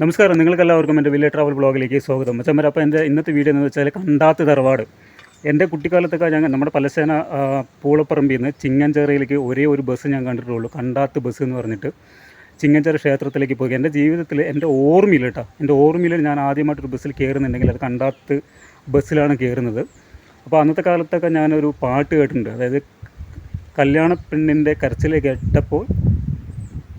നമസ്കാരം. നിങ്ങൾക്കെല്ലാവർക്കും എന്റെ വില്ലേജ് ട്രാവൽ ബ്ലോഗിലേക്ക് സ്വാഗതം. മച്ചമ്മര അപ്പോൾ എന്റെ ഇന്നത്തെ വീഡിയോ എന്ന് വെച്ചാൽ കണ്ടാത്ത തറവാട്. എന്റെ കുട്ടിക്കാലത്തൊക്കെ ഞങ്ങൾ നമ്മുടെ പലസേന പൂളപ്പറമ്പിൽ നിന്ന് ചിങ്ങഞ്ചേറയിലേക്ക് ഒരേ ഒരു ബസ് ഞാൻ കണ്ടിട്ടുള്ളൂ. കണ്ടാത്ത ബസ് എന്ന് പറഞ്ഞിട്ട് ചിങ്ങഞ്ചേറ ക്ഷേത്രത്തിലേക്ക് പോയി. എന്റെ ജീവിതത്തിൽ എന്റെ ഓർമ്മയിൽ കേട്ടോ എന്റെ ഓർമ്മയിൽ ഞാൻ ആദ്യമായിട്ടൊരു ബസ്സിൽ കയറുന്നുണ്ടെങ്കിൽ അത് കണ്ടാത്ത ബസ്സിലാണ് കയറുന്നത്. അപ്പോൾ അന്നത്തെ കാലത്തൊക്കെ ഞാനൊരു പാട്ട് കേട്ടിട്ടുണ്ട്. അതായത് കല്യാണ പെണ്ണിന്റെ കരച്ചിൽ കേട്ടപ്പോൾ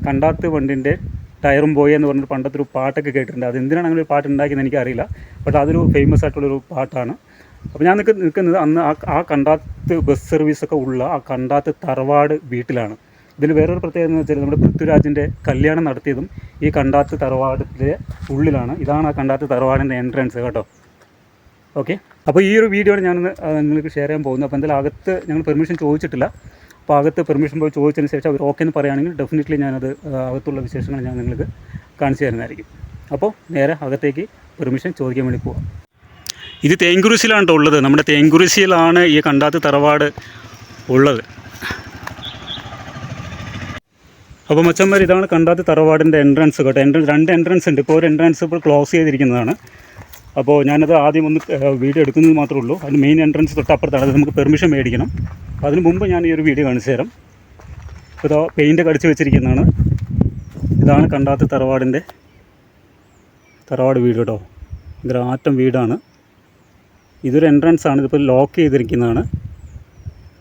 കണ്ടാത്ത വണ്ടിന്റെ ടയറും പോയി എന്ന് പറഞ്ഞൊരു പണ്ടത്തെ ഒരു പാട്ടൊക്കെ കേട്ടിട്ടുണ്ട്. അത് എന്തിനാണ് അങ്ങനെ ഒരു പാട്ട് ഉണ്ടാക്കിയെന്ന് എനിക്കറിയില്ല. ബട്ട് അതൊരു ഫേമസ് ആയിട്ടുള്ളൊരു പാട്ടാണ്. അപ്പോൾ ഞാൻ നിൽക്കുന്ന നിൽക്കുന്നത് അന്ന് ആ ആ കണ്ടാത്ത് ബസ് സർവീസൊക്കെ ഉള്ള ആ കണ്ടാത്ത് തറവാട് വീട്ടിലാണ്. ഇതിൽ വേറൊരു പ്രത്യേകത എന്ന് വെച്ചാൽ നമ്മുടെ പൃഥ്വിരാജിന്റെ കല്യാണം നടത്തിയതും ഈ കണ്ടാത്ത് തറവാടിന്റെ ഉള്ളിലാണ്. ഇതാണ് ആ കണ്ടാത്ത് തറവാടിന്റെ എൻട്രൻസ് കേട്ടോ. ഓക്കെ അപ്പോൾ ഈ ഒരു വീഡിയോ ഞാൻ നിങ്ങൾക്ക് ഷെയർ ചെയ്യാൻ പോകുന്നത്. അപ്പോൾ എന്തായാലും അകത്ത് ഞങ്ങൾ പെർമിഷൻ ചോദിച്ചിട്ടില്ല. അകത്ത് പെർമിഷൻ പോയി ചോദിച്ചതിന് ശേഷം അവർ ഓക്കെ എന്ന് പറയുകയാണെങ്കിൽ ഡെഫിനറ്റ്ലി ഞാനത് അകത്തുള്ള വിശേഷങ്ങൾ ഞാൻ നിങ്ങൾക്ക് കാണിച്ചു തരുന്നതായിരിക്കും. അപ്പോൾ നേരെ അകത്തേക്ക് പെർമിഷൻ ചോദിക്കാൻ വേണ്ടി പോവാം. ഇത് തേങ്കുരിശിലാണ് ഉള്ളത്? നമ്മുടെ തേങ്കുരിശിയിലാണ് ഈ കണ്ടാത്ത തറവാട് ഉള്ളത്. അപ്പോൾ മച്ചന്മാർ ഇതാണ് കണ്ടാത്ത തറവാടിന്റെ എൻട്രൻസ് കേട്ടോ. എൻട്രൻസ് രണ്ട് എൻട്രൻസ് ഉണ്ട്. ഇപ്പോൾ ഒരു എൻട്രൻസ് ഇപ്പോൾ ക്ലോസ് ചെയ്തിരിക്കുന്നതാണ്. അപ്പോൾ ഞാനത് ആദ്യം ഒന്ന് വീഡിയോ എടുക്കുന്നത് മാത്രമേ ഉള്ളൂ. അതിന് മെയിൻ എൻട്രൻസ് തൊട്ടപ്പുറത്താണ്. അത് നമുക്ക് പെർമിഷൻ മേടിക്കണം. അതിന് മുമ്പ് ഞാൻ ഈ ഒരു വീഡിയോ കാണിച്ചു തരാം. ഇപ്പോൾ പെയിന്റ് കടിച്ചു വെച്ചിരിക്കുന്നതാണ്. ഇതാണ് കണ്ടാത്ത തറവാടിന്റെ തറവാട് വീട് കേട്ടോ. ഇതൊരു ആറ്റം വീടാണ്. ഇതൊരു എൻട്രൻസ് ആണ്. ഇതിപ്പോൾ ലോക്ക് ചെയ്തിരിക്കുന്നതാണ്.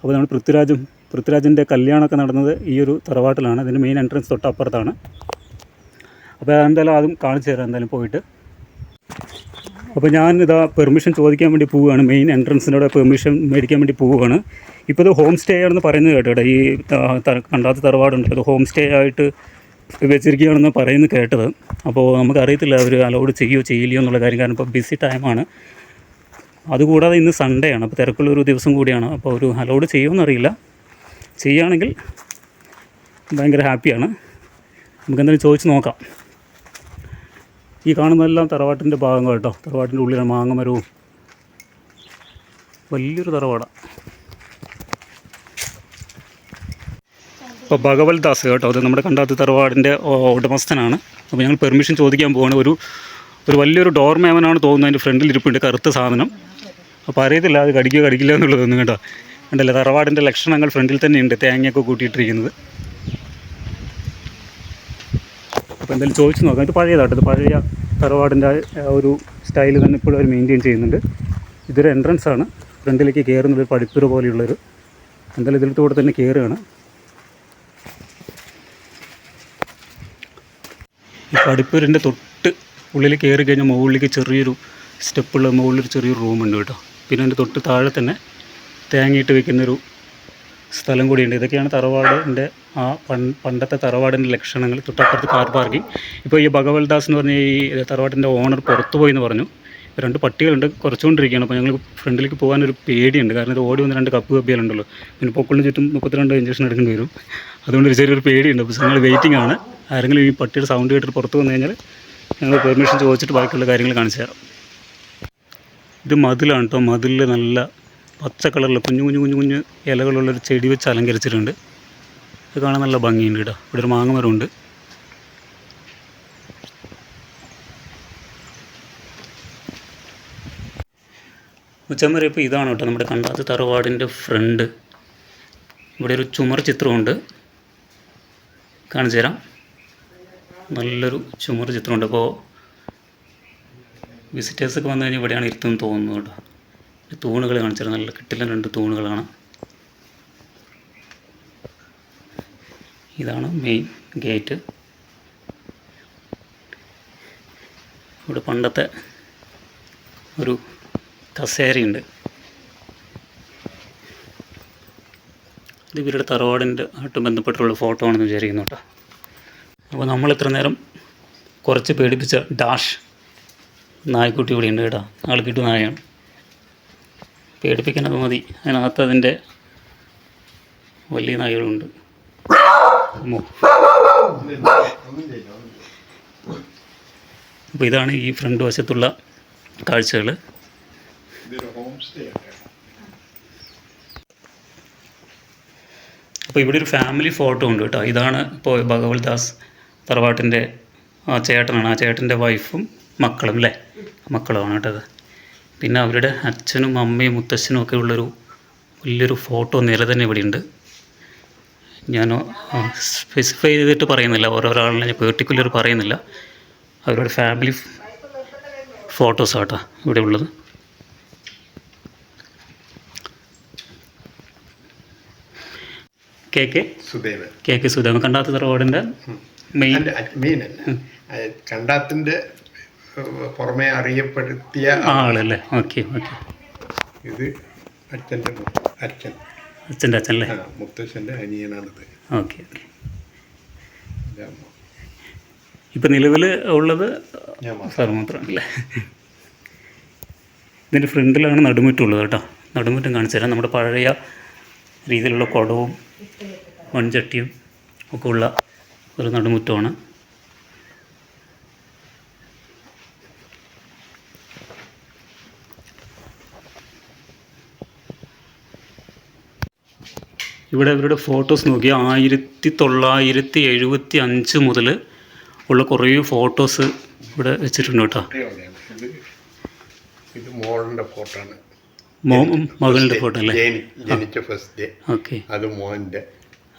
അപ്പോൾ നമ്മൾ പൃഥ്വിരാജും പൃഥ്വിരാജിന്റെ കല്യാണമൊക്കെ നടന്നത് ഈ ഒരു തറവാട്ടിലാണ്. ഇതിന്റെ മെയിൻ എൻട്രൻസ് തൊട്ടപ്പുറത്താണ്. അപ്പോൾ എന്തായാലും അതും കാണിച്ചു തരാം. എന്തായാലും പോയിട്ട്. അപ്പോൾ ഞാൻ ഇതാ പെർമിഷൻ ചോദിക്കാൻ വേണ്ടി പോവുകയാണ്. മെയിൻ എൻട്രൻസിനോട് പെർമിഷൻ മേടിക്കാൻ വേണ്ടി പോവുകയാണ്. ഇപ്പോൾ ഇത് ഹോം സ്റ്റേ ആണെന്ന് പറയുന്നത് കേട്ടോ ഈ കണ്ടാത്ത തറവാടുണ്ട്. അത് ഹോം സ്റ്റേ ആയിട്ട് വെച്ചിരിക്കുകയാണെന്ന് പറയുന്നത് കേട്ടത്. അപ്പോൾ നമുക്കറിയത്തില്ല അവർ അലോഡ് ചെയ്യുമോ ചെയ്യില്ലയോ എന്നുള്ള കാര്യം. കാരണം ഇപ്പോൾ ബിസി ടൈമാണ് അതുകൂടാതെ ഇന്ന് സൺഡേ ആണ്. അപ്പോൾ തിരക്കുള്ള ഒരു ദിവസം കൂടിയാണ്. അപ്പോൾ ഒരു അലൗഡ് ചെയ്യുമെന്നറിയില്ല ചെയ്യുകയാണെങ്കിൽ ഭയങ്കര ഹാപ്പിയാണ് നമുക്കെന്തായാലും ചോദിച്ച് നോക്കാം. ഈ കാണുന്നതെല്ലാം തറവാട്ടിന്റെ ഭാഗങ്ങൾ കേട്ടോ. തറവാട്ടിന്റെ ഉള്ളിലാണ് മാങ്ങമരവും. വലിയൊരു തറവാടാണ് ഇപ്പോൾ ഭഗവത് ദാസ് കേട്ടോ അത് നമ്മുടെ കണ്ടാത്ത തറവാടിന്റെ ഉടമസ്ഥനാണ്. അപ്പോൾ ഞങ്ങൾ പെർമിഷൻ ചോദിക്കാൻ പോവാണ്. ഒരു ഒരു വലിയൊരു ഡോർമേവനാണ് തോന്നുന്നത് അതിന്റെ ഫ്രണ്ടിൽ ഇരിപ്പുണ്ട് കറുത്ത സാധനം. അപ്പോൾ അറിയത്തില്ല അത് കടിക്കുക കടിക്കില്ല എന്നുള്ളതൊന്നും കേട്ടോ. ഉണ്ടല്ലോ തറവാടിന്റെ ലക്ഷണങ്ങൾ ഫ്രണ്ടിൽ തന്നെ ഉണ്ട് തേങ്ങയൊക്കെ കൂട്ടിയിട്ടിരിക്കുന്നത്. അപ്പോൾ എന്തായാലും ചോദിച്ചു നോക്കാം. ഇത് പഴയതാട്ടോ. ഇത് പഴയ തറവാടിന്റെ ഒരു സ്റ്റൈൽ തന്നെ ഇപ്പോഴും അവർ മെയിന്റെയിൻ ചെയ്യുന്നുണ്ട്. ഇതൊരു എൻട്രൻസ് ആണ്. ഫ്രണ്ടിലേക്ക് കയറുന്നത് ഒരു പഠിപ്പുര പോലെയുള്ളൊരു. എന്തായാലും ഇതിലൂടെ തന്നെ കയറുകയാണ് ഈ പഠിപ്പുരന്റെ തൊട്ട് ഉള്ളിൽ കയറി കഴിഞ്ഞാൽ മുകളിലേക്ക് ചെറിയൊരു സ്റ്റെപ്പുള്ള മുകളിലൊരു ചെറിയൊരു റൂമുണ്ട് കേട്ടോ. പിന്നെ അതിന്റെ തൊട്ട് താഴെ തന്നെ തേങ്ങയിട്ട് വെക്കുന്നൊരു സ്ഥലം കൂടിയുണ്ട്. ഇതൊക്കെയാണ് തറവാടിന്റെ ആ പണ്ടത്തെ തറവാടിന്റെ ലക്ഷണങ്ങൾ. തൊട്ടപ്പുറത്ത് കാർ പാർക്കിംഗ്. ഇപ്പോൾ ഈ ഭഗവൽദാസ് എന്ന് പറഞ്ഞ ഈ തറവാട്ടിന്റെ ഓണർ പുറത്തു പോയി എന്ന് പറഞ്ഞു. രണ്ട് പട്ടികളുണ്ട് കുറച്ചുകൊണ്ടിരിക്കുകയാണ്. അപ്പോൾ ഞങ്ങൾ ഫ്രണ്ടിലേക്ക് പോകാനൊരു പേടിയുണ്ട്. കാരണം ഇത് ഓടി വന്ന് രണ്ട് കപ്പ് കപ്പികളുണ്ടല്ലോ പിന്നെ പൊക്കളിന് ചുറ്റും മുപ്പത്തിരണ്ട് ഇഞ്ചക്ഷൻ എടുക്കേണ്ടി വരും. അതുകൊണ്ട് ചെറിയൊരു പേടിയുണ്ട്. അപ്പോൾ ഞങ്ങൾ വെയിറ്റിംഗ് ആണ്. ആരെങ്കിലും ഈ പട്ടിയുടെ സൗണ്ട് കേട്ടിട്ട് പുറത്ത് വന്നു കഴിഞ്ഞാൽ ഞങ്ങൾ പെർമിഷൻ ചോദിച്ചിട്ട് ബാക്കിയുള്ള കാര്യങ്ങൾ കാണിച്ചു തരാം. ഇത് മതിലാണ് കേട്ടോ മതിലിൽ നല്ല പച്ച കളറിൽ കുഞ്ഞു കുഞ്ഞു കുഞ്ഞു കുഞ്ഞു ഇലകളുള്ളൊരു ചെടി വെച്ച് അലങ്കരിച്ചിട്ടുണ്ട്. ഇത് കാണാൻ നല്ല ഭംഗിയുണ്ട് കേട്ടോ. ഇവിടെ ഒരു മാങ്ങ മരമുണ്ട്. ഉച്ചമര ഇപ്പോൾ ഇതാണ് കേട്ടോ നമ്മുടെ കണ്ടാത്ത തറവാടിന്റെ ഫ്രണ്ട്. ഇവിടെ ഒരു ചുമർ ചിത്രമുണ്ട്. കാണിച്ചു തരാം നല്ലൊരു ചുമർ ചിത്രമുണ്ട്. അപ്പോൾ വിസിറ്റേഴ്സൊക്കെ വന്നു കഴിഞ്ഞാൽ ഇവിടെയാണ് ഇരുത്തുമെന്ന് തോന്നുന്നു കേട്ടോ. തൂണുകൾ കാണിച്ചത് നല്ല കിട്ടില്ല രണ്ട് തൂണുകളാണ് ഇതാണ് മെയിൻ ഗേറ്റ് ഇവിടെ പണ്ടത്തെ ഒരു കസേരയുണ്ട്. ഇത് ഇവരുടെ തറവാടിന്റെ ആയിട്ട് ബന്ധപ്പെട്ടുള്ള ഫോട്ടോ ആണെന്ന് വിചാരിക്കുന്നു കേട്ടോ. അപ്പോൾ നമ്മൾ ഇത്ര നേരം കുറച്ച് പേടിപ്പിച്ച ഡാഷ് നായ്ക്കുട്ടി ഇവിടെ ഉണ്ട് കേട്ടോ. ആൾ കിട്ടുന്ന നായയാണ് പേടിപ്പിക്കാനത് മതി. അതിനകത്ത് അതിന്റെ വലിയ നായകളുണ്ട്. അപ്പോൾ ഇതാണ് ഈ ഫ്രണ്ട് വശത്തുള്ള കാഴ്ചകൾ അപ്പോൾ ഇവിടെ ഒരു ഫാമിലി ഫോട്ടോ ഉണ്ട് കേട്ടോ. ഇതാണ് ഇപ്പോൾ ഭഗവത് ദാസ് തറവാട്ടിന്റെ ആ ചേട്ടനാണ്. ആ ചേട്ടന്റെ വൈഫും മക്കളും അല്ലേ? മക്കളുമാണ് കേട്ടത് പിന്നെ അവരുടെ അച്ഛനും അമ്മയും മുത്തശ്ശനും ഒക്കെ ഉള്ളൊരു വലിയൊരു ഫോട്ടോ നിര തന്നെ ഇവിടെയുണ്ട്. ഞാൻ സ്പെസിഫൈ ചെയ്തിട്ട് പറയുന്നില്ല. ഓരോരാളിനെ ഞാൻ പേർട്ടിക്കുലർ പറയുന്നില്ല. അവരുടെ ഫാമിലി ഫോട്ടോസ് ആട്ടോ ഇവിടെ ഉള്ളത്. K K? Sudevan. K K Sudevan. കണ്ടാത്ത റോഡിന്റെ മെയിൻ കണ്ടാത്തിന്റെ ഏഹ്, പുറമെ അറിയപ്പെടുത്തിയ ആളല്ലേ? Okay okay. ഇത് അച്ഛന്റെ അച്ഛൻ. അച്ഛന്റെ അച്ഛനല്ലേ? മുത്തശ്ശന്റെ അനിയനാണിത്. Okay okay. ഇപ്പം നിലവിൽ ഉള്ളത്. സാർ മാത്രമല്ലേ? ഇതിന്റെ ഫ്രണ്ടിലാണ് നടുമുറ്റുള്ളത് കേട്ടോ. നടുമുറ്റം കാണിച്ചു തരാം. നമ്മുടെ പഴയ രീതിയിലുള്ള കുടവും മൺചട്ടിയും ഒക്കെ ഉള്ള ഒരു നടുമുറ്റമാണ്. ഇവിടെ ഇവരുടെ ഫോട്ടോസ് നോക്കി ആയിരത്തി തൊള്ളായിരത്തി എഴുപത്തി അഞ്ച് മുതൽ ഉള്ള കുറേ ഫോട്ടോസ് ഇവിടെ വെച്ചിട്ടുണ്ട് കേട്ടോ. ഇത് ഫോട്ടോ ആണ്. മകളുടെ ഫോട്ടോ അല്ലേ? ജനിച്ച ഫസ്റ്റ് ഡേ ഓക്കെ. അത് മോന്റെ.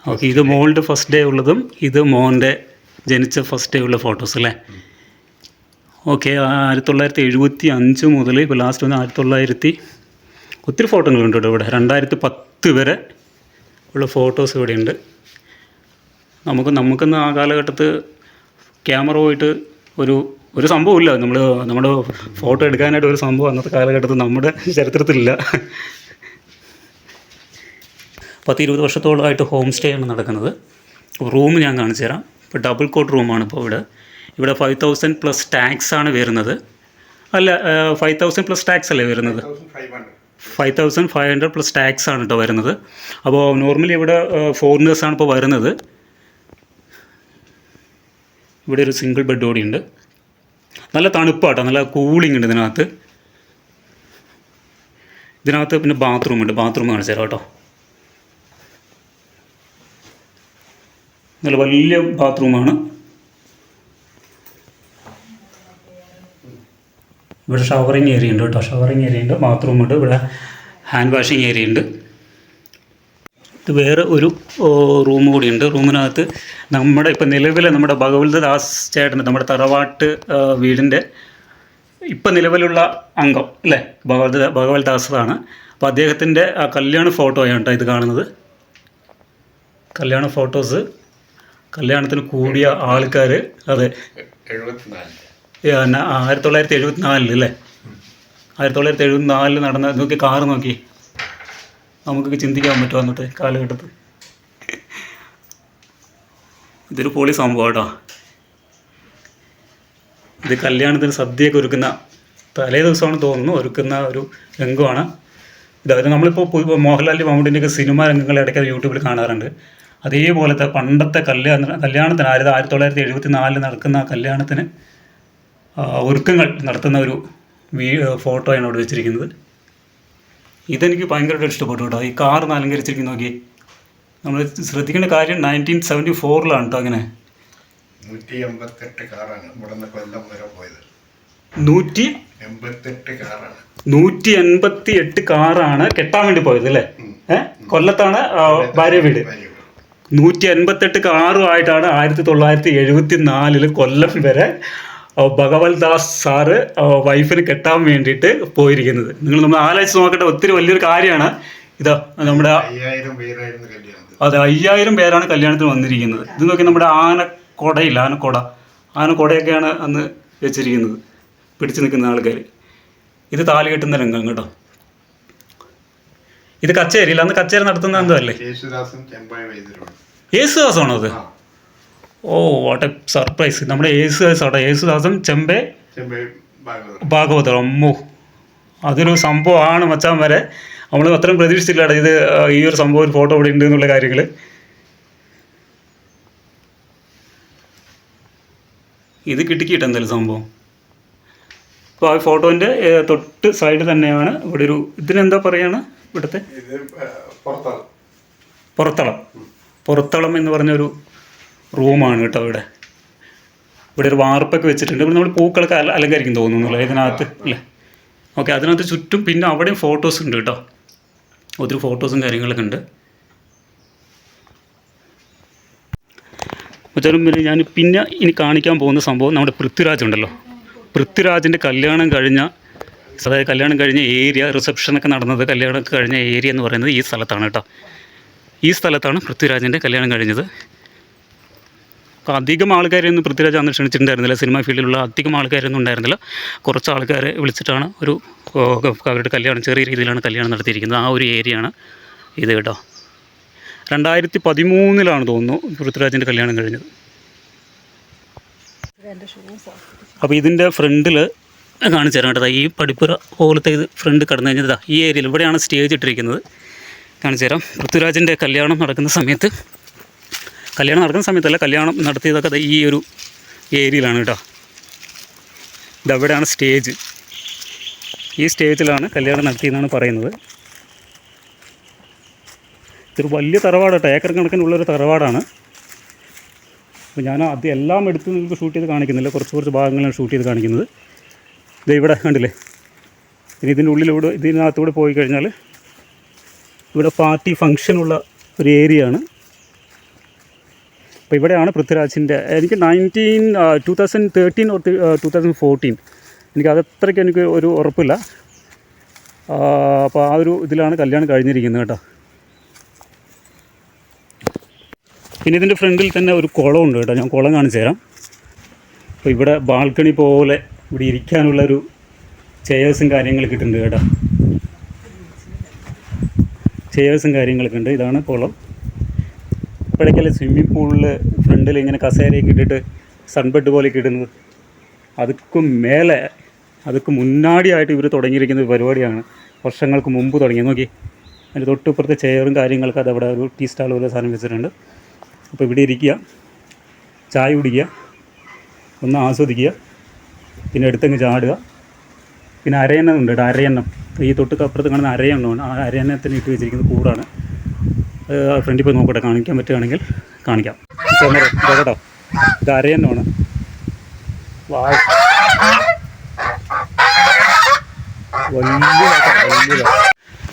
ഓക്കെ ഇത് മോളുടെ ഫസ്റ്റ് ഡേ ഉള്ളതും ഇത് മോന്റെ ജനിച്ച ഫസ്റ്റ് ഡേ ഉള്ള ഫോട്ടോസ് അല്ലേ? ഓക്കെ ആയിരത്തി തൊള്ളായിരത്തി എഴുപത്തി അഞ്ച് മുതൽ ഇപ്പോൾ ലാസ്റ്റ് വന്ന് ആയിരത്തി തൊള്ളായിരത്തി ഒത്തിരി ഫോട്ടോകളുണ്ട് കേട്ടോ ഇവിടെ. രണ്ടായിരത്തി പത്ത് വരെ ഉള്ള ഫോട്ടോസ് ഇവിടെയുണ്ട്. നമുക്ക് നമുക്കൊന്ന് ആ കാലഘട്ടത്ത് ക്യാമറ പോയിട്ട് ഒരു ഒരു സംഭവമില്ല. നമ്മൾ നമ്മുടെ ഫോട്ടോ എടുക്കാനായിട്ട് ഒരു സംഭവം അന്നത്തെ കാലഘട്ടത്ത് നമ്മുടെ ചരിത്രത്തിലില്ല. പത്ത് ഇരുപത് വർഷത്തോളമായിട്ട് ഹോം സ്റ്റേ ആണ് നടക്കുന്നത്. റൂം ഞാൻ കാണിച്ചു തരാം. ഇപ്പോൾ ഡബിൾ കോട്ട് റൂമാണ് ഇപ്പോൾ ഇവിടെ. ഇവിടെ ഫൈവ് തൗസൻഡ് പ്ലസ് ടാക്സ് ആണ് വരുന്നത്. അല്ല ഫൈവ് തൗസൻഡ് പ്ലസ് ടാക്സ് അല്ലേ വരുന്നത്? Five thousand five hundred plus tax ആണ് കേട്ടോ വരുന്നത്. അപ്പോൾ നോർമലി ഇവിടെ ഫോറിനേഴ്സാണ് ഇപ്പോൾ വരുന്നത്. ഇവിടെ ഒരു സിംഗിൾ ബെഡ് കൂടി ഉണ്ട്. നല്ല തണുപ്പാട്ടോ നല്ല കൂളിംഗ് ഉണ്ട് ഇതിനകത്ത്. ഇതിനകത്ത് പിന്നെ ബാത്റൂം ഉണ്ട്. ബാത്റൂം കാണിച്ചു തരാം കേട്ടോ നല്ല വലിയ ബാത്റൂമാണ് ഇവിടെ ഷവറിങ് ഏരിയ ഉണ്ട് കേട്ടോ. ഷവറിങ് ഏരിയ ഉണ്ട്. ബാത്റൂം ഉണ്ട്. ഇവിടെ ഹാൻഡ് വാഷിങ് ഏരിയ ഉണ്ട്. ഇത് വേറെ ഒരു റൂം കൂടിയുണ്ട് റൂമിനകത്ത് നമ്മുടെ ഇപ്പം നിലവിലെ നമ്മുടെ ഭഗവത് ദാസ് ചേട്ടന്റെ നമ്മുടെ തറവാട്ട് വീടിന്റെ ഇപ്പം നിലവിലുള്ള അംഗം അല്ലേ? ഭഗവത് ഭഗവത് ദാസാണ് അപ്പോൾ അദ്ദേഹത്തിന്റെ ആ കല്യാണ ഫോട്ടോയാണ് കേട്ടോ ഇത് കാണുന്നത്. കല്യാണ ഫോട്ടോസ്. കല്യാണത്തിന് കൂടിയ ആൾക്കാർ അതെ. എഴുപത്തിനാല്. ആയിരത്തി തൊള്ളായിരത്തി എഴുപത്തി നാലിൽ അല്ലേ ആയിരത്തി തൊള്ളായിരത്തി എഴുപത്തി നാലിൽ നടന്ന നോക്കി കാറ് നോക്കി. നമുക്കൊക്കെ ചിന്തിക്കാൻ പറ്റുമോ അന്നത്തെ കാലഘട്ടത്തിൽ ഇതൊരു പൊളി സംഭവം കേട്ടോ ഇത് കല്യാണത്തിന് സദ്യയൊക്കെ ഒരുക്കുന്ന തലേ ദിവസമാണ് തോന്നുന്നു ഒരുക്കുന്ന ഒരു രംഗമാണ്. ഇതായത് നമ്മളിപ്പോൾ മോഹൻലാലിന്റെ മമ്മൂട്ടിന്റെയൊക്കെ സിനിമാ രംഗങ്ങൾ ഇടയ്ക്ക് യൂട്യൂബിൽ കാണാറുണ്ട്. അതേപോലത്തെ പണ്ടത്തെ കല്യാണ കല്യാണത്തിന് ആയിരത്തി ആയിരത്തി തൊള്ളായിരത്തി എഴുപത്തി നാലിൽ നടക്കുന്ന കല്യാണത്തിന് ഒരുക്കങ്ങൾ നടത്തുന്ന ഒരു വീ ഫോട്ടോയാണ് അവിടെ വെച്ചിരിക്കുന്നത്. ഇതെനിക്ക് ഭയങ്കരമായിട്ട് ഇഷ്ടപ്പെട്ടു കേട്ടോ. ഈ കാർ അലങ്കരിച്ചിരിക്കുന്ന നോക്കി. നമ്മൾ ശ്രദ്ധിക്കേണ്ട കാര്യം നയന്റീൻ സെവന്റി ഫോറിലാണ് കേട്ടോ അങ്ങനെ. നൂറ്റി എൺപത്തെട്ട് കാറാണ് ഇവിടെ കൊല്ലം വരെ പോയത്. നൂറ്റി എൺപത്തെട്ട് കാറാണ്. നൂറ്റി എൺപത്തി എട്ട് കാറാണ് കെട്ടാൻ വേണ്ടി പോയത് അല്ലേ? ഏഹ് കൊല്ലത്താണ് ഭാര്യ വീട്. നൂറ്റി എൺപത്തെട്ട് കാറുമായിട്ടാണ് ആയിരത്തി തൊള്ളായിരത്തി എഴുപത്തി നാലിൽ കൊല്ലം വരെ ആ, ഭഗവത് ദാസ് സാറ് വൈഫിന് കെട്ടാൻ വേണ്ടിയിട്ട് പോയിരിക്കുന്നത്. നിങ്ങൾ നമ്മൾ ആലോചിച്ച് നോക്കട്ടെ ഒത്തിരി വലിയൊരു കാര്യമാണ്. ഇതാ നമ്മുടെ അതെ അയ്യായിരം പേരാണ് കല്യാണത്തിന് വന്നിരിക്കുന്നത്. ഇത് നോക്കി നമ്മുടെ ആനക്കൊടയില്ല ആനക്കൊട. ആനക്കൊടയൊക്കെയാണ് അന്ന് വെച്ചിരിക്കുന്നത് പിടിച്ചു നിൽക്കുന്ന ആൾക്കാർ. ഇത് താലി കെട്ടുന്ന രംഗം കേട്ടോ. ഇത് കച്ചേരിയില്ല അന്ന് കച്ചേരി നടത്തുന്ന എന്തോ അല്ലേ? യേശുദാസും ചെമ്പായ വൈദ്യരുമാണ്. യേശുദാസാണോ അത്? Oh what a surprise. നമ്മുടെ യേശുദാസ് ആട്ടോ യേശുദാസും ചെമ്പെ ഭാഗവതം അമ്മു അതൊരു സംഭവമാണ് മച്ചാൻ വരെ. നമ്മൾ അത്രയും പ്രതീക്ഷിച്ചില്ല ഇത് ഈ ഒരു സംഭവം ഒരു ഫോട്ടോ ഇവിടെ ഉണ്ട് എന്നുള്ള കാര്യങ്ങൾ ഇത് കിട്ടിക്കിട്ട് എന്തായാലും സംഭവം. അപ്പോൾ ആ ഫോട്ടോന്റെ തൊട്ട് സൈഡ് തന്നെയാണ് ഇവിടെ ഒരു ഇതിനെന്താ പറയാണ് ഇവിടുത്തെ? പുറത്തളം. പുറത്തളം എന്ന് പറഞ്ഞൊരു റൂമാണ് കേട്ടോ ഇവിടെ. ഇവിടെ ഒരു വാർപ്പൊക്കെ വെച്ചിട്ടുണ്ട്. ഇവിടെ നമ്മൾ പൂക്കളൊക്കെ അല- അലങ്കരിക്കും തോന്നുന്നു അല്ലേ? ഇതിനകത്ത് അല്ലേ? ഓക്കെ അതിനകത്ത് ചുറ്റും പിന്നെ അവിടെയും ഫോട്ടോസ് ഉണ്ട് കേട്ടോ. ഒത്തിരി ഫോട്ടോസും കാര്യങ്ങളൊക്കെ ഉണ്ട്. മച്ചാലും ഞാൻ പിന്നെ ഇനി കാണിക്കാൻ പോകുന്ന സംഭവം നമ്മുടെ പൃഥ്വിരാജ് ഉണ്ടല്ലോ. പൃഥ്വിരാജിന്റെ കല്യാണം കഴിഞ്ഞ അതായത് കല്യാണം കഴിഞ്ഞ ഏരിയ റിസപ്ഷനൊക്കെ നടന്നത് കല്യാണമൊക്കെ കഴിഞ്ഞ ഏരിയ എന്ന് പറയുന്നത് ഈ സ്ഥലത്താണ് കേട്ടോ. ഈ സ്ഥലത്താണ് പൃഥ്വിരാജിന്റെ കല്യാണം കഴിഞ്ഞത്. അപ്പോൾ അധികം ആൾക്കാരെയൊന്നും പൃഥ്വിരാജ് അന്ന് ക്ഷണിച്ചിട്ടുണ്ടായിരുന്നില്ല. സിനിമ ഫീൽഡിലുള്ള അധികം ആൾക്കാരൊന്നും ഉണ്ടായിരുന്നില്ല. കുറച്ച് ആൾക്കാരെ വിളിച്ചിട്ടാണ് ഒരു അവരുടെ കല്യാണം ചെറിയ രീതിയിലാണ് കല്യാണം നടത്തിയിരിക്കുന്നത്. ആ ഒരു ഏരിയയാണ് ഇത് കേട്ടോ. രണ്ടായിരത്തി പതിമൂന്നിലാണ് തോന്നുന്നു പൃഥ്വിരാജിന്റെ കല്യാണം കഴിഞ്ഞത്. അപ്പോൾ ഇതിന്റെ ഫ്രണ്ടിൽ കാണിച്ചു തരാം കേട്ടോ ഈ പടിപ്പുര പോലത്തെ ഇത് ഫ്രണ്ട് കടന്നു കഴിഞ്ഞതാ. ഈ ഏരിയയിൽ ഇവിടെയാണ് സ്റ്റേജ് ഇട്ടിരിക്കുന്നത്. കാണിച്ചു തരാം പൃഥ്വിരാജിന്റെ കല്യാണം നടക്കുന്ന സമയത്ത് കല്യാണം നടക്കുന്ന സമയത്തല്ല കല്യാണം നടത്തിയതൊക്കെ ഈ ഒരു ഏരിയയിലാണ് കേട്ടോ. ഇതവിടെയാണ് സ്റ്റേജ്. ഈ സ്റ്റേജിലാണ് കല്യാണം നടത്തിയെന്നാണ് പറയുന്നത്. ഇതൊരു വലിയ തറവാട് കേട്ടോ ഏക്കർ കണക്കിനുള്ളൊരു തറവാടാണ്. അപ്പോൾ ഞാൻ അത് എല്ലാം എടുത്ത് നിങ്ങൾക്ക് ഷൂട്ട് ചെയ്ത് കാണിക്കുന്നില്ല കുറച്ച് കുറച്ച് ഭാഗങ്ങളാണ് ഷൂട്ട് ചെയ്ത് കാണിക്കുന്നത്. ഇത് ഇവിടെ കണ്ടില്ലേ? ഇനി ഇതിന്റെ ഉള്ളിലൂടെ ഇതിനകത്തൂടെ പോയി കഴിഞ്ഞാൽ ഇവിടെ പാർട്ടി ഫങ്ഷനുള്ള ഒരു ഏരിയ ആണ് അപ്പോൾ ഇവിടെയാണ് പൃഥ്വിരാജിന്റെ എനിക്ക് nineteen two thousand thirteen or two thousand fourteen എനിക്ക് അതത്രയ്ക്ക് എനിക്ക് ഒരു ഉറപ്പില്ല. അപ്പോൾ ആ ഒരു ഇതിലാണ് കല്യാണം കഴിഞ്ഞിരിക്കുന്നത് കേട്ടോ. പിന്നെ ഇതിന്റെ ഫ്രണ്ടിൽ തന്നെ ഒരു കുളമുണ്ട് കേട്ടോ. ഞാൻ കുളം കാണിച്ചു തരാം. അപ്പോൾ ഇവിടെ ബാൽക്കണി പോലെ ഇവിടെ ഇരിക്കാനുള്ള ഒരു ചെയേഴ്സും കാര്യങ്ങളൊക്കെ ഇട്ടുണ്ട് കേട്ടോ. ചെയേഴ്സും കാര്യങ്ങളൊക്കെ ഉണ്ട്. ഇതാണ് കുളം. ഇപ്പോഴേക്കല്ലേ സ്വിമ്മിംഗ് പൂളിൽ ഫ്രണ്ടിൽ ഇങ്ങനെ കസേരയൊക്കെ ഇട്ടിട്ട് സൺബെഡ് പോലെ ഇടുന്നത്. അതുക്കും മേലെ അതുക്ക് മുന്നാടിയായിട്ട് ഇവർ തുടങ്ങിയിരിക്കുന്ന ഒരു പരിപാടിയാണ്. വർഷങ്ങൾക്ക് മുമ്പ് തുടങ്ങി നോക്കി. അതിന്റെ തൊട്ടിപ്പുറത്തെ ചെയറും കാര്യങ്ങളൊക്കെ അതവിടെ ഒരു ടീ സ്റ്റാൾ പോലെ സാധനം വെച്ചിട്ടുണ്ട്. അപ്പോൾ ഇവിടെ ഇരിക്കുക. ചായ കുടിക്കുക. ഒന്ന് ആസ്വദിക്കുക. പിന്നെ എടുത്തങ്ങ് ചാടുക. പിന്നെ അരയണ്ണം ഉണ്ട് അരയണ്ണം. ഈ തൊട്ട് അപ്പുറത്ത് കാണുന്ന അരയണ്ണമാണ്. ആ അരയണ്ണത്തിന് ഇട്ട് വെച്ചിരിക്കുന്നത് കൂടാണ്. ഫ്രണ്ടിൽ പോയി നോക്കട്ടെ കാണിക്കാൻ പറ്റുകയാണെങ്കിൽ കാണിക്കാം. ചെന്നറ കേട്ടോ ഇത് അരയണ്ണമാണ് വാ വലിയ വലിയ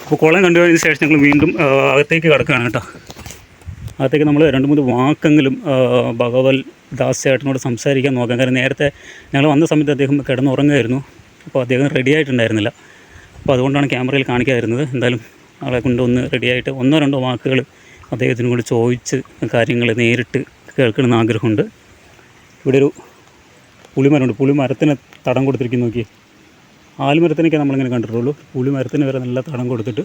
അപ്പോൾ കുളം കണ്ടു കഴിഞ്ഞ ശേഷം ഞങ്ങൾ വീണ്ടും അകത്തേക്ക് കിടക്കുകയാണ് കേട്ടോ. അകത്തേക്ക് നമ്മൾ രണ്ട് മൂന്ന് വാക്കെങ്കിലും ഭഗവത് ദാസ് ചേട്ടനോട് സംസാരിക്കാൻ നോക്കാം. കാരണം നേരത്തെ ഞങ്ങൾ വന്ന സമയത്ത് അദ്ദേഹം കിടന്നുറങ്ങുമായിരുന്നു അപ്പോൾ അദ്ദേഹം റെഡി ആയിട്ടുണ്ടായിരുന്നില്ല. അപ്പോൾ അതുകൊണ്ടാണ് ക്യാമറയിൽ കാണിക്കാതിരുന്നത്. എന്തായാലും ആളെ കൊണ്ട് ഒന്ന് റെഡിയായിട്ട് ഒന്നോ രണ്ടോ വാക്കുകൾ അദ്ദേഹത്തിനും കൂടി ചോദിച്ച് കാര്യങ്ങൾ നേരിട്ട് കേൾക്കണമെന്ന് ആഗ്രഹമുണ്ട്. ഇവിടെ ഒരു പുളിമരമുണ്ട്. പുളിമരത്തിന് തടം കൊടുത്തിരിക്കുന്നു നോക്കി ആൽമരത്തിനൊക്കെ നമ്മളിങ്ങനെ കണ്ടിട്ടുള്ളൂ. പുളിമരത്തിന് വരെ നല്ല തടം കൊടുത്തിട്ട്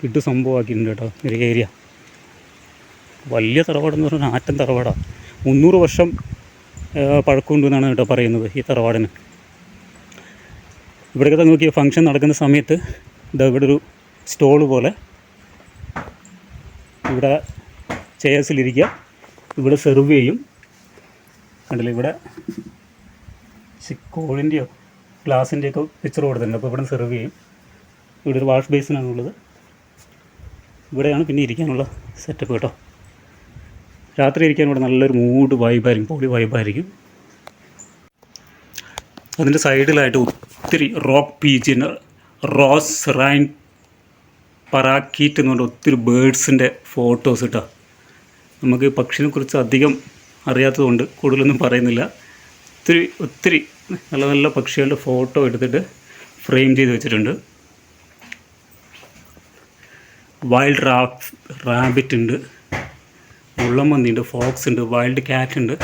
കിട്ടു സംഭവമാക്കിയിട്ടുണ്ട് കേട്ടോ. ഒരു ഏരിയ. വലിയ തറവാടെന്ന് പറഞ്ഞാൽ ആറ്റം തറവാടാണ് മുന്നൂറ് വർഷം പഴക്കമുണ്ടെന്നാണ് കേട്ടോ പറയുന്നത് ഈ തറവാടിന്. ഇവിടെയൊക്കെ നോക്കിയ ഫംഗ്ഷൻ നടക്കുന്ന സമയത്ത് ഇതാ ഇവിടെ ഒരു സ്റ്റോൾ പോലെ. ഇവിടെ ചെയേഴ്സിലിരിക്കുക ഇവിടെ സെർവ് ചെയ്യും. കണ്ടില്ലേ ഇവിടെ കോളിന്റെയോ ഗ്ലാസിന്റെയൊക്കെ പിക്ചർ കൊടുത്തിട്ടുണ്ട്. അപ്പോൾ ഇവിടെ സെർവ് ചെയ്യും. ഇവിടെ ഒരു വാഷ് ബേസിനാണുള്ളത്. ഇവിടെയാണ് പിന്നെ ഇരിക്കാനുള്ള സെറ്റപ്പ് കേട്ടോ. രാത്രി ഇരിക്കാൻ ഇവിടെ നല്ലൊരു മൂഡ് വൈബായിരിക്കും പൊളി വൈബായിരിക്കും അതിന്റെ സൈഡിലായിട്ട് ഒത്തിരി റോക്ക് പീച്ചിന് റോസ് റൈൻ പറാക്കീറ്റ് എന്ന് പറഞ്ഞ ഒത്തിരി ബേഡ്സിന്റെ ഫോട്ടോസ് കേട്ടോ നമുക്ക് ഈ പക്ഷിനെ കുറിച്ച് അധികം അറിയാത്തതുകൊണ്ട് കൂടുതലൊന്നും പറയുന്നില്ല. ഒത്തിരി ഒത്തിരി നല്ല നല്ല പക്ഷികളുടെ ഫോട്ടോ എടുത്തിട്ട് ഫ്രെയിം ചെയ്ത് വെച്ചിട്ടുണ്ട്. വൈൽഡ് റാഫ് റാബിറ്റ് ഉണ്ട്. മുള്ളമ്പന്നിയുണ്ട് ഫോക്സ് ഉണ്ട് വൈൽഡ് കാറ്റ് ഉണ്ട്.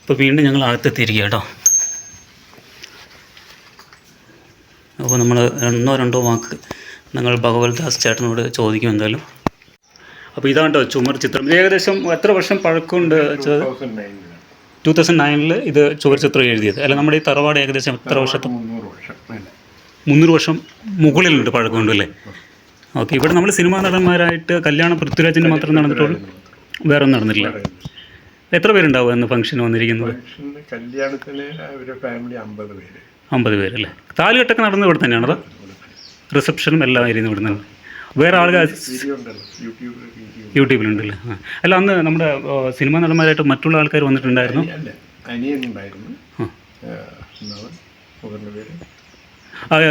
ഇപ്പോൾ വീണ്ടും ഞങ്ങൾ അകത്തെത്തിയിരിക്കുക കേട്ടോ. അപ്പോൾ നമ്മൾ രണ്ടോ രണ്ടോ വാക്ക് നിങ്ങൾ ഭഗവത്ദാസ് ചേട്ടനോട് ചോദിക്കും എന്തായാലും. അപ്പോൾ ഇതാണ് കേട്ടോ ചുമർ ചിത്രം. ഏകദേശം എത്ര വർഷം പഴക്കമുണ്ട് ടു തൗസൻഡ് നയനിൽ ഇത് ചുവർ ചിത്രം എഴുതിയത്. അല്ല നമ്മുടെ ഈ തറവാട് ഏകദേശം എത്ര വർഷത്തെ? മുന്നൂറ് വർഷം മുകളിലുണ്ട് പഴക്കമുണ്ട് അല്ലേ? ഓക്കെ ഇവിടെ നമ്മൾ സിനിമാ നടന്മാരായിട്ട് കല്യാണ പൃഥ്വിരാജിന് മാത്രം നടന്നിട്ടുള്ളൂ. വേറെ ഒന്നും നടന്നിട്ടില്ല എത്ര പേരുണ്ടാവും അന്ന് ഫംഗ്ഷൻ വന്നിരിക്കുന്നത്? കല്യാണത്തിന് ഒരു ഫാമിലി അമ്പത് പേര്. അമ്പത് പേരല്ലേ? താലുകെട്ടൊക്കെ നടന്നത് ഇവിടെ തന്നെയാണത് റിസപ്ഷനും എല്ലാം ആയിരുന്നു ഇവിടെ നിന്ന് വേറെ ആളുകൾ യൂട്യൂബിലുണ്ടല്ലേ? അല്ല അന്ന് നമ്മുടെ സിനിമാ നടന്മാരായിട്ട് മറ്റുള്ള ആൾക്കാർ വന്നിട്ടുണ്ടായിരുന്നു?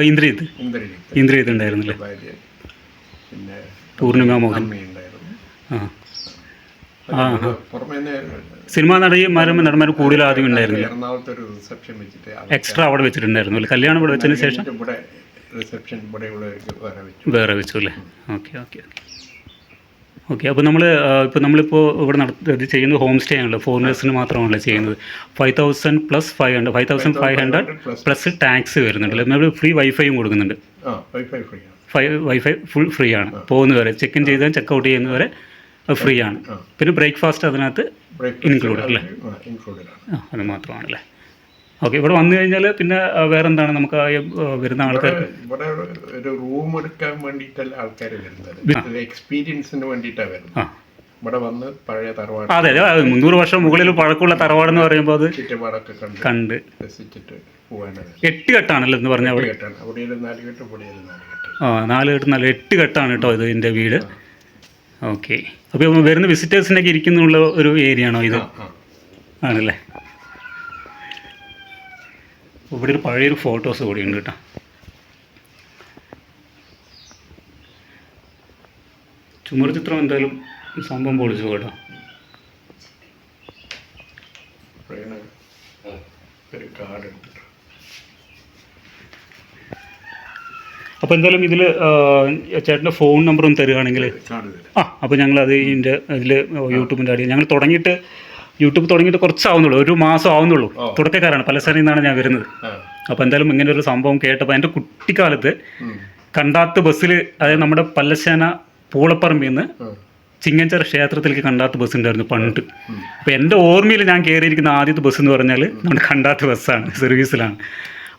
ഇന്ദ്രിയത്ത് ഇന്ദ്രിയത്ത് ഉണ്ടായിരുന്നില്ലേ? പൂർണിമ മോഹൻ. ആ. സിനിമാ നടിമാരും നടന്മാരും കൂടുതൽ ആദ്യം ഉണ്ടായിരുന്നു. എറണാകുളത്ത് ഒരു റിസപ്ഷൻ വെച്ചിട്ട് എക്സ്ട്രാ അവിടെ വെച്ചിട്ടുണ്ടായിരുന്നു അല്ലേ? കല്യാണം ഇവിടെ വെച്ചതിന് ശേഷം? ഇവിടെ റിസപ്ഷൻ ഇവിടെ ഇവിടെ വേറെ വെച്ചു വേറെ വെച്ചു അല്ലേ ഓക്കെ. ഓക്കെ ഓക്കെ അപ്പോൾ നമ്മൾ ഇപ്പോൾ നമ്മളിപ്പോൾ ഇവിടെ നടത്തി ഇത് ചെയ്യുന്നത് ഹോം സ്റ്റേ ആണല്ലോ. ഫോറിനേഴ്സിന് മാത്രമാണല്ലോ ചെയ്യുന്നത്. Five thousand plus five hundred five thousand five hundred plus tax വരുന്നുണ്ടല്ലോ നമ്മൾ ഫ്രീ വൈഫൈയും കൊടുക്കുന്നുണ്ട്. ആ വൈഫൈ ഫ്രീ ആണ്. ഫൈവ് വൈഫൈ ഫുൾ ഫ്രീ ആണ്. പോകുന്നവരെ ചെക്ക് ഇൻ ചെയ്താൽ ചെക്ക് ഔട്ട് ചെയ്യുന്നവരെ ഫ്രീ ആണ് പിന്നെ ബ്രേക്ക്ഫാസ്റ്റ് അതിനകത്ത് ഇൻക്ലൂഡ് അല്ലേ? ആ അത് മാത്രമാണല്ലേ? ഓക്കെ ഇവിടെ വന്നു കഴിഞ്ഞാൽ പിന്നെ വേറെ എന്താണ് നമുക്ക് വരുന്ന ആൾക്കാർ ഇവിടെ ഒരു റൂം എടുക്കാൻ വേണ്ടിയിട്ടല്ല ആൾക്കാർ വരുന്നത്. എക്സ്പീരിയൻസിന് വേണ്ടിയിട്ടാണ് വരുന്നത്. ഇവിടെ വന്ന് പഴയ തറവാട് അതെ അതെ മുന്നൂറ് വർഷം മുകളിൽ പഴക്കമുള്ള തറവാട് എന്ന് പറയുമ്പോൾ അത് ചുറ്റുപാടൊക്കെ കണ്ട് കണ്ട്. രസിച്ചിട്ട് പോകാനാണ് എട്ട് കെട്ടാണല്ലോ എന്ന് പറഞ്ഞാൽ അവിടെ? കെട്ടാണ്. അവിടെ ഒരു നാല് കെട്ട് ഇവിടെ ഒരു നാല് കെട്ട്. ആ നാല് കെട്ട് നാല് എട്ട് കെട്ടാണ് കേട്ടോ ഇത് എന്റെ വീട്. ഓക്കെ. അപ്പോൾ വരുന്ന വിസിറ്റേഴ്സിനൊക്കെ ഇരിക്കുന്നുള്ള ഒരു ഏരിയ ആണോ ഇത്? ആണല്ലേ. ഇവിടെ ഒരു പഴയൊരു ഫോട്ടോസ് കൂടി ഉണ്ട് കേട്ടോ. ചുമർ ചിത്രം എന്തായാലും സംഭവം പൊളിച്ചു കേട്ടോ. കാർഡ് ഉണ്ട് അപ്പോൾ എന്തായാലും ഇതിൽ ചേട്ടന്റെ ഫോൺ നമ്പർ ഒന്ന് കാർഡ് ആ അപ്പോൾ ഞങ്ങൾ അത് ഇതിന്റെ ഇതിൽ യൂട്യൂബിന്റെ അടിയിൽ ഞങ്ങൾ തുടങ്ങിയിട്ട് യൂട്യൂബ് തുടങ്ങിയിട്ട് കുറച്ചാവുന്നുള്ളൂ. ഒരു മാസം ആവുന്നുള്ളൂ. തുടക്കക്കാരാണ്. പല സ്ഥലത്തു നിന്നാണ് ഞാൻ വരുന്നത്. അപ്പൊ അപ്പോൾ എന്തായാലും ഇങ്ങനെ ഒരു സംഭവം കേട്ടപ്പോൾ എന്റെ കുട്ടിക്കാലത്ത് കണ്ടാത്ത ബസ്സിൽ അതായത് നമ്മുടെ പല്ലശ്ശേന പൂളപ്പറമ്പിൽ നിന്ന് ചിങ്ങഞ്ചർ ക്ഷേത്രത്തിലേക്ക് കണ്ടാത്ത ബസ് ഉണ്ടായിരുന്നു പണ്ട്. അപ്പൊ അപ്പോൾ എന്റെ ഓർമ്മയിൽ ഞാൻ കയറിയിരിക്കുന്ന ആദ്യത്തെ ബസ് എന്ന് പറഞ്ഞാൽ നമ്മുടെ കണ്ടാത്ത ബസ്സാണ് സർവീസിലാണ്.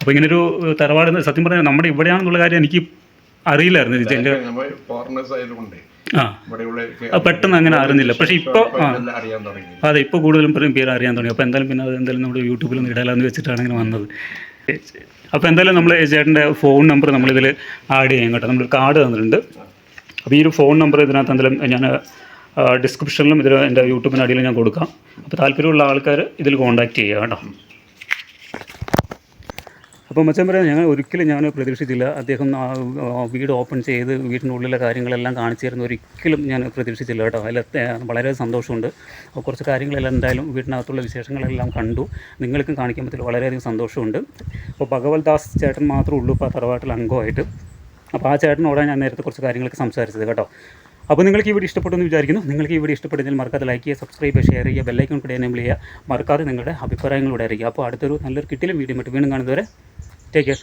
അപ്പോൾ ഇങ്ങനൊരു തറവാട് സത്യം പറഞ്ഞാൽ നമ്മുടെ ഇവിടെയാണെന്നുള്ള കാര്യം എനിക്ക് അറിയില്ലായിരുന്നു ഇത് എന്റെ നമ്മൾ ഫോറിനേഴ്സ് ആ. പെട്ടെന്ന് അങ്ങനെ അറിഞ്ഞില്ല. പക്ഷെ ഇപ്പോൾ അതെ ഇപ്പോൾ കൂടുതലും പേരും പേര് അറിയാൻ തുടങ്ങി. അപ്പോൾ എന്തായാലും പിന്നെ അത് എന്തായാലും നമ്മുടെ യൂട്യൂബിൽ ഒന്ന് ഇടാമെന്ന് വെച്ചിട്ടാണ് ഇങ്ങനെ വന്നത്. അപ്പോൾ എന്തായാലും നമ്മൾ ചേട്ടന്റെ ഫോൺ നമ്പർ നമ്മളിതിൽ ആഡ് ചെയ്യാം കേട്ടോ. നമ്മളൊരു കാർഡ് തന്നിട്ടുണ്ട്. അപ്പോൾ ഈ ഒരു ഫോൺ നമ്പർ ഇതിനകത്ത് എന്തായാലും ഞാൻ ഡിസ്ക്രിപ്ഷനിലും ഇതിൽ എന്റെ യൂട്യൂബിന്റെ അടിയിൽ ഞാൻ കൊടുക്കാം. അപ്പോൾ താല്പര്യമുള്ള ആൾക്കാർ ഇതിൽ കോൺടാക്റ്റ് ചെയ്യുക കേട്ടോ. അപ്പോൾ മച്ചാൻ പറയാം ഞങ്ങൾ ഒരിക്കലും ഞാൻ പ്രതീക്ഷിച്ചില്ല. അദ്ദേഹം വീട് ഓപ്പൺ ചെയ്ത് വീടിനുള്ളിലെ കാര്യങ്ങളെല്ലാം കാണിച്ചു തരുന്ന ഒരിക്കലും ഞാൻ പ്രതീക്ഷിച്ചില്ല കേട്ടോ. അതിൽ വളരെ സന്തോഷമുണ്ട്. കുറച്ച് കാര്യങ്ങളെല്ലാം എന്തായാലും വീടിനകത്തുള്ള വിശേഷങ്ങളെല്ലാം കണ്ടു. നിങ്ങൾക്കും കാണിക്കാൻ പറ്റില്ല വളരെയധികം സന്തോഷമുണ്ട്. അപ്പോൾ ഭഗവത് ദാസ് ചേട്ടൻ മാത്രമേ ഉള്ളൂ ഇപ്പോൾ തറവാട്ടിൽ അംഗമായിട്ട്. അപ്പോൾ ആ ചേട്ടനോടാണ് ഞാൻ നേരത്തെ കുറച്ച് കാര്യങ്ങളൊക്കെ സംസാരിച്ചത് കേട്ടോ. അപ്പോൾ നിങ്ങൾക്ക് ഈ വീഡിയോ ഇഷ്ടപ്പെട്ടു എന്ന് വിചാരിക്കുന്നു. നിങ്ങൾക്ക് ഈ വീഡിയോ ഇഷ്ടപ്പെട്ടെങ്കിൽ മറക്കാതെ ലൈക്ക് ചെയ്യുക സബ്സ്ക്രൈബ് ഷെയർ ചെയ്യുക ബെല്ലൈക്കൺ കൂടെ എനേബിൾ ചെയ്യുക. മറക്കാതെ നിങ്ങളുടെ അഭിപ്രായങ്ങളോടെ അറിയിക്കുക. അപ്പോൾ അടുത്തൊരു നല്ലൊരു കിട്ടിലും വീഡിയോ മറ്റും വീണ്ടും കാണുന്നതുവരെ Take care.